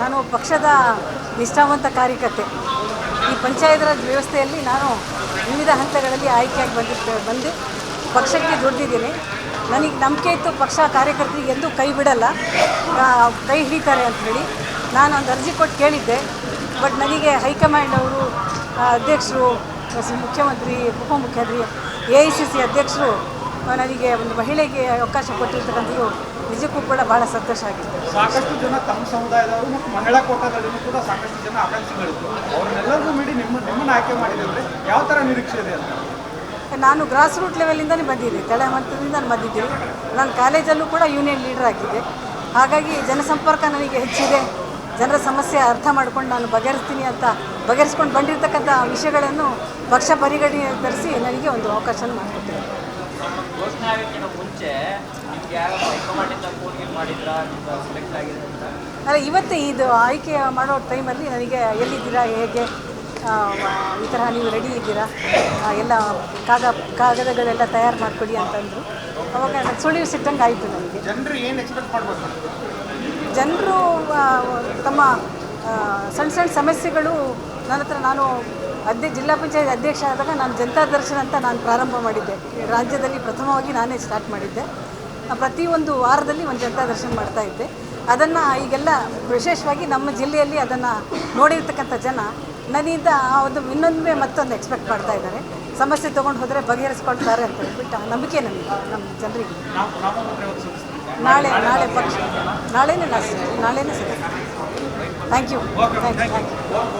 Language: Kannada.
ನಾನು ಪಕ್ಷದ ನಿಷ್ಠಾವಂತ ಕಾರ್ಯಕರ್ತೆ. ಈ ಪಂಚಾಯತ್ ರಾಜ್ ವ್ಯವಸ್ಥೆಯಲ್ಲಿ ನಾನು ವಿವಿಧ ಹಂತಗಳಲ್ಲಿ ಆಯ್ಕೆಯಾಗಿ ಬಂದಿದ್ದೆ, ಬಂದು ಪಕ್ಷಕ್ಕೆ ದುಡ್ದಿದ್ದೀನಿ. ನನಗೆ ನಂಬಿಕೆ ಇತ್ತು ಪಕ್ಷ ಕಾರ್ಯಕರ್ತರಿಗೆ ಎಂದೂ ಕೈ ಬಿಡಲ್ಲ. ಕೈ ಹಿಡಿತಾರೆ ಅಂತ ಹೇಳಿ ನಾನು ಒಂದು ಅರ್ಜಿ ಕೊಟ್ಟು ಕೇಳಿದ್ದೆ. ಬಟ್ ನನಗೆ ಹೈಕಮಾಂಡ್ ಅವರು ಅಧ್ಯಕ್ಷರು ಮುಖ್ಯಮಂತ್ರಿ, ಉಪಮುಖ್ಯಮಂತ್ರಿ, ಎ ಐ ಸಿ ಸಿ ಅಧ್ಯಕ್ಷರು ನನಗೆ ಒಂದು ಮಹಿಳೆಗೆ ಅವಕಾಶ ಕೊಟ್ಟಿರ್ತಕ್ಕಂಥದ್ದು ನಿಜಕ್ಕೂ ಕೂಡ ಬಹಳ ಸಂತೋಷ ಆಗಿತ್ತು ಸಾಕಷ್ಟು ಜನ ತಮ್ಮ ಸಮುದಾಯದವರು ಮತ್ತು ಮಹಿಳಾ ಕೋಟಾದಲ್ಲಿನೂ ಕೂಡ ಸಾಕಷ್ಟು ಜನ ಆಕಾಂಕ್ಷಿಗಳಿತ್ತು ಅವ್ರನ್ನೆಲ್ಲರಿಗೂ ಮೀಡಿ ನಿಮ್ಮ ನಿಮ್ಮನ್ನು ಆಯ್ಕೆ ಮಾಡಿದ್ರೆ ಯಾವ ಥರ ನಿರೀಕ್ಷೆ ಇದೆ ಅಂತ? ನಾನು ಗ್ರಾಸ್ ರೂಟ್ ಲೆವೆಲಿಂದಲೇ ಬಂದಿದ್ದೆ. ತಳೆ ಹಂತದಿಂದ ನಾನು ಬಂದಿದ್ದೀನಿ. ನಾನು ಕಾಲೇಜಲ್ಲೂ ಕೂಡ ಯೂನಿಯನ್ ಲೀಡರ್ ಆಗಿದ್ದೆ. ಹಾಗಾಗಿ ಜನಸಂಪರ್ಕ ನನಗೆ ಹೆಚ್ಚಿದೆ. ಜನರ ಸಮಸ್ಯೆ ಅರ್ಥ ಮಾಡ್ಕೊಂಡು ನಾನು ಬಗೆಹರಿಸ್ತೀನಿ ಅಂತ ಬಗೆಹರಿಸ್ಕೊಂಡು ಬಂದಿರತಕ್ಕಂಥ ವಿಷಯಗಳನ್ನು ಪಕ್ಷ ಪರಿಗಣನೆ ನನಗೆ ಒಂದು ಅವಕಾಶ ಮಾಡಿಕೊಟ್ಟಿದೆ ಅಲ್ಲ ಇವತ್ತೇ ಇದು ಆಯ್ಕೆ ಮಾಡೋ ಟೈಮಲ್ಲಿ ನನಗೆ ಎಲ್ಲಿದ್ದೀರಾ ಹೇಗೆ ಆ, ಈ ಥರ ನೀವು ರೆಡಿ ಇದ್ದೀರಾ ಆ, ಎಲ್ಲ ಕಾಗ ಕಾಗದಗಳೆಲ್ಲ ತಯಾರು ಮಾಡಿಕೊಡಿ ಅಂತಂದರು. ಅವಾಗ ನನಗೆ ಸುಳಿವು ಸಿಟ್ಟಂಗೆ ಆಯಿತು ನನಗೆ. ಜನರು ಏನು ಎಕ್ಸ್ಪೆಕ್ಟ್ ಮಾಡ್ಬೋದು ಜನರು ತಮ್ಮ ಸಣ್ಣ ಸಣ್ಣ ಸಮಸ್ಯೆಗಳು ನನ್ನ ಹತ್ರ ನಾನು ಅಧ್ಯ ಜಿಲ್ಲಾ ಪಂಚಾಯತ್ ಅಧ್ಯಕ್ಷ ಆದಾಗ ನಾನು ಜನತಾ ದರ್ಶನ ಅಂತ ನಾನು ಪ್ರಾರಂಭ ಮಾಡಿದ್ದೆ. ರಾಜ್ಯದಲ್ಲಿ ಪ್ರಥಮವಾಗಿ ನಾನೇ ಸ್ಟಾರ್ಟ್ ಮಾಡಿದ್ದೆ. ಪ್ರತಿಯೊಂದು ವಾರದಲ್ಲಿ ಒಂದು ಜನತಾ ದರ್ಶನ ಮಾಡ್ತಾ ಇದ್ದೆ. ಅದನ್ನು ಈಗೆಲ್ಲ ವಿಶೇಷವಾಗಿ ನಮ್ಮ ಜಿಲ್ಲೆಯಲ್ಲಿ ಅದನ್ನು ನೋಡಿರ್ತಕ್ಕಂಥ ಜನ ನನ್ನಿಂದ ಆ ಒಂದು ಇನ್ನೊಂದು ಮತ್ತೊಂದು ಎಕ್ಸ್ಪೆಕ್ಟ್ ಮಾಡ್ತಾ ಇದ್ದಾರೆ. ಸಮಸ್ಯೆ ತೊಗೊಂಡು ಹೋದರೆ ಬಗೆಹರಿಸ್ಕೊಳ್ತಾರೆ ಅಂತ ಹೇಳ್ಬಿಟ್ಟು ನಂಬಿಕೆ ನನಗೆ ನಮ್ಮ ಜನರಿಗೆ. ನಾಳೆ ನಾಳೆ ಪಕ್ಷ ನಾಳೆನೇ ನಾಳೆನೇ ಸಿಗುತ್ತೆ thank you thank you thank you